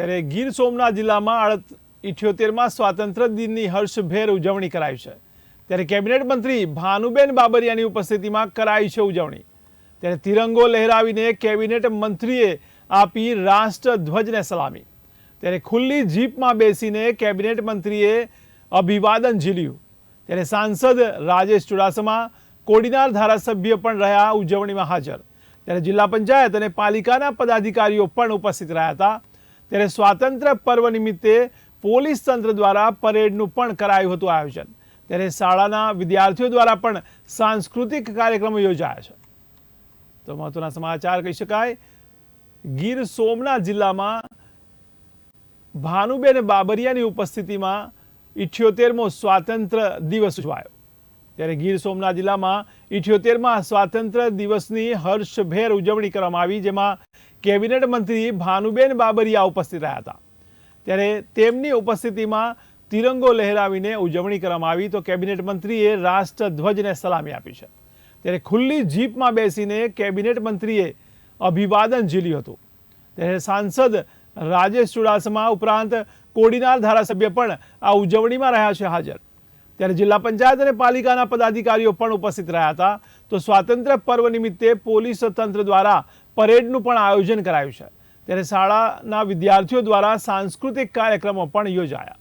ત્યારે ગીર સોમનાથ જિલ્લામાં ઇઠ્યોતેરમાં સ્વાતંત્ર્ય દિનની હર્ષભેર ઉજવણી કરાઈ છે. ત્યારે કેબિનેટ મંત્રી ભાનુબેન બાબરિયાની ઉપસ્થિતિમાં કરાઈ છે ઉજવણી. ત્યારે તિરંગો લહેરાવીને કેબિનેટ મંત્રીએ આપી રાષ્ટ્રધ્વજને સલામી. ત્યારે ખુલ્લી જીપમાં બેસીને કેબિનેટ મંત્રીએ અભિવાદન ઝીલ્યું. ત્યારે સાંસદ રાજેશ ચુડાસમા કોડીનાર ધારાસભ્ય પણ રહ્યા ઉજવણીમાં હાજર. ત્યારે જિલ્લા પંચાયત અને પાલિકાના પદાધિકારીઓ પણ ઉપસ્થિત રહ્યા હતા. ત્યારે સ્વાતંત્ર્ય પર્વ નિમિત્તે પોલીસ તંત્ર દ્વારા પરેડનું પણ કરાયું હતું આયોજન. ત્યારે શાળાના વિદ્યાર્થીઓ દ્વારા પણ સાંસ્કૃતિક કાર્યક્રમો યોજાયા છે. તો મહત્વના સમાચાર કહી શકાય, ગીર સોમનાથ જિલ્લામાં ભાનુબેન બાબરિયાની ઉપસ્થિતિમાં ઇઠ્યોતેરમો સ્વાતંત્ર્ય દિવસ ઉજવાયો. ત્યારે ગીર સોમનાથ જિલ્લામાં ઇઠ્યોતેરમાં સ્વાતંત્ર્ય દિવસની હર્ષભેર ઉજવણી કરવામાં આવી, જેમાં કેબિનેટ મંત્રી ભાનુબેન બાબરિયા ઉપસ્થિત રહ્યા હતા. ત્યારે તેમની ઉપસ્થિતિમાં તિરંગો લહેરાવીને ઉજવણી કરવામાં આવી તો કેબિનેટ મંત્રીએ રાષ્ટ્રધ્વજને સલામી આપી છે. ત્યારે ખુલ્લી જીપમાં બેસીને કેબિનેટ મંત્રીએ અભિવાદન ઝીલ્યું હતું. ત્યારે સાંસદ રાજેશ ચુડાસમા ઉપરાંત કોડીનાર ધારાસભ્ય પણ આ ઉજવણીમાં રહ્યા છે હાજર. ત્યારે જિલ્લા પંચાયત અને પાલિકાના પદાધિકારીઓ પણ ઉપસ્થિત રહ્યા હતા. તો સ્વાતંત્ર્ય પર્વ નિમિત્તે પોલીસ તંત્ર દ્વારા પરેડનું પણ આયોજન કરાયું છે. ત્યારે શાળાના વિદ્યાર્થીઓ દ્વારા સાંસ્કૃતિક કાર્યક્રમો પણ યોજાયા.